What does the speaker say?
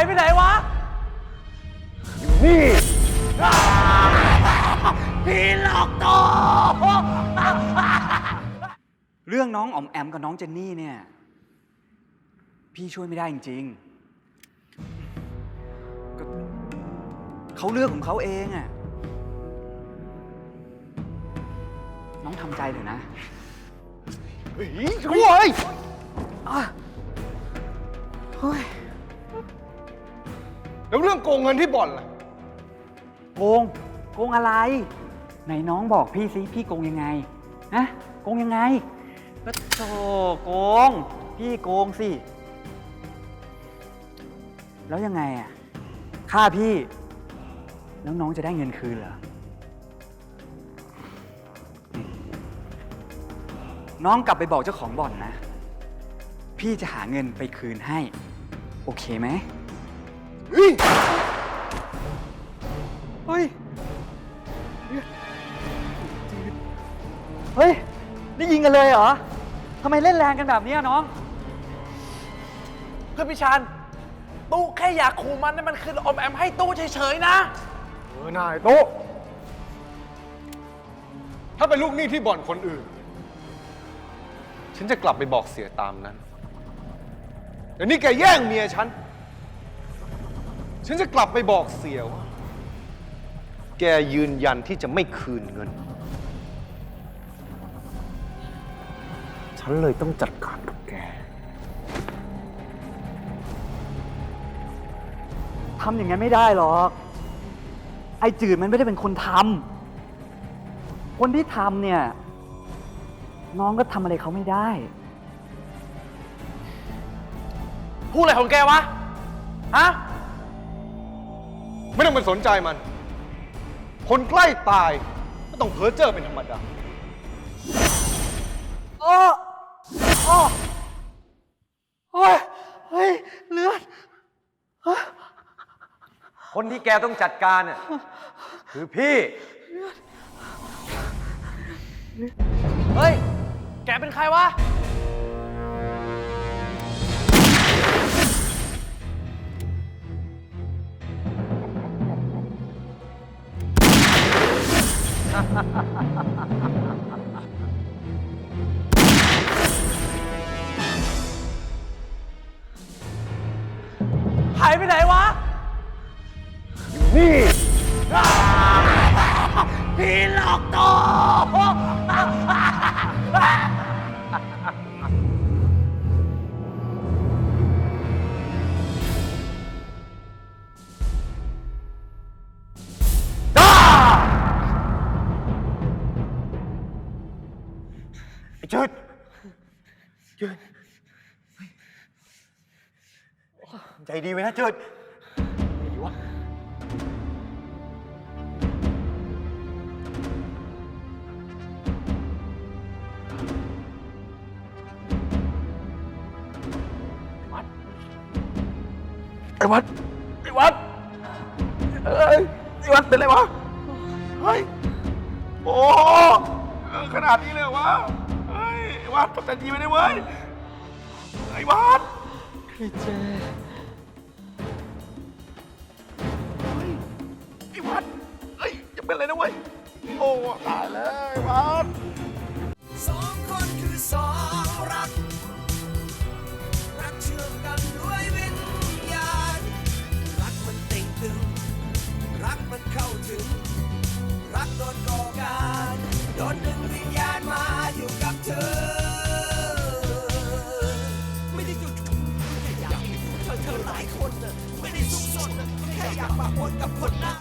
ายไปไหนวะ นี่พี่หลอกตัวเรื่องน้องอ๋อมแอมกับน้องเจนนี่เนี่ย พี่ช่วยไม่ได้จริงๆก็เขาเลือกของเขาเองอะน้องทำใจเถอะนะ เฮ้ยโอ้ย งโกงเงินที่บ่อนล่ะ โกง โกงอะไร ไหนน้องบอกพี่สิพี่โกงยังไงฮะโกงยังไงก็โธ่โกง พี่โกงสิ แล้วยังไงอะฆ่าพี่ แล้วน้องจะได้เงินคืนเหรอ น้องกลับไปบอกเจ้าของบ่อนนะ พี่จะหาเงินไปคืนให้ โอเคไหม เฮ้ย เฮ้ย นี่ยิงกันเลยเหรอ ทำไมเล่นแรงกันแบบนี้อะน้อง เพื่อนพี่ชานตู้แค่อยากขู่มันนั่นมันคืออมแอมให้ตู้เฉยๆนะ เออนายโต๊ะถ้าเป็นลูกหนี้ที่บ่อนคนอื่น ฉันจะกลับไปบอกเสียตามนั้นแต่นี่แกแย่งเมียฉัน ฉันจะกลับไปบอกเสียว่า แกยืนยันที่จะไม่คืนเงิน ฉันเลยต้องจัดการกับแก ทำอย่างนั้นไม่ได้หรอก ไอ้จืดมันไม่ได้เป็นคนทำ คนที่ทำเนี่ย น้องก็ทำอะไรเขาไม่ได้ พูดอะไรของแกวะ ฮะ ไม่ต้องไปสนใจมัน คนใกล้ตายก็ต้องเพ้อเจ้อเป็นธรรมดา โอ้ โอ้โอ้ยเฮ้ยเลือดคนที่แกต้องจัดการน่ะคือพี่ เฮ้ย แกเป็นใครวะหายไปไหนวะ นี่พี่หลอกตัวไอ้จืดจืด ใจดีไว้นะจืดดีวะ ไอ้วัด ไอ้วัด เอ้ย ไอ้วัดเป็นไรวะ เฮ้ย โอ้เออขนาดนี้เลยเหรอวะ เฮ้ย ไอ้วัดตกใจดีไปได้เว้ย ไอ้วัด ไอ้เจ เป็นอะไรนะเว้ย โอ้ ตายแล้วไอ้วัดสองคนคือสองรัก รักเชื่อมกันด้วยวิญญาณ รักมันเต่งตึง รักมันเข้าถึง รักโดนก่อการโดนดึงวิญญาณมาอยู่กับเธอ ไม่ได้จู่ๆแค่อยากมีเธอเธอหลายคนน่ะไม่ได้ซุกซนน่ะแค่อยากปะปนกับคนหน้า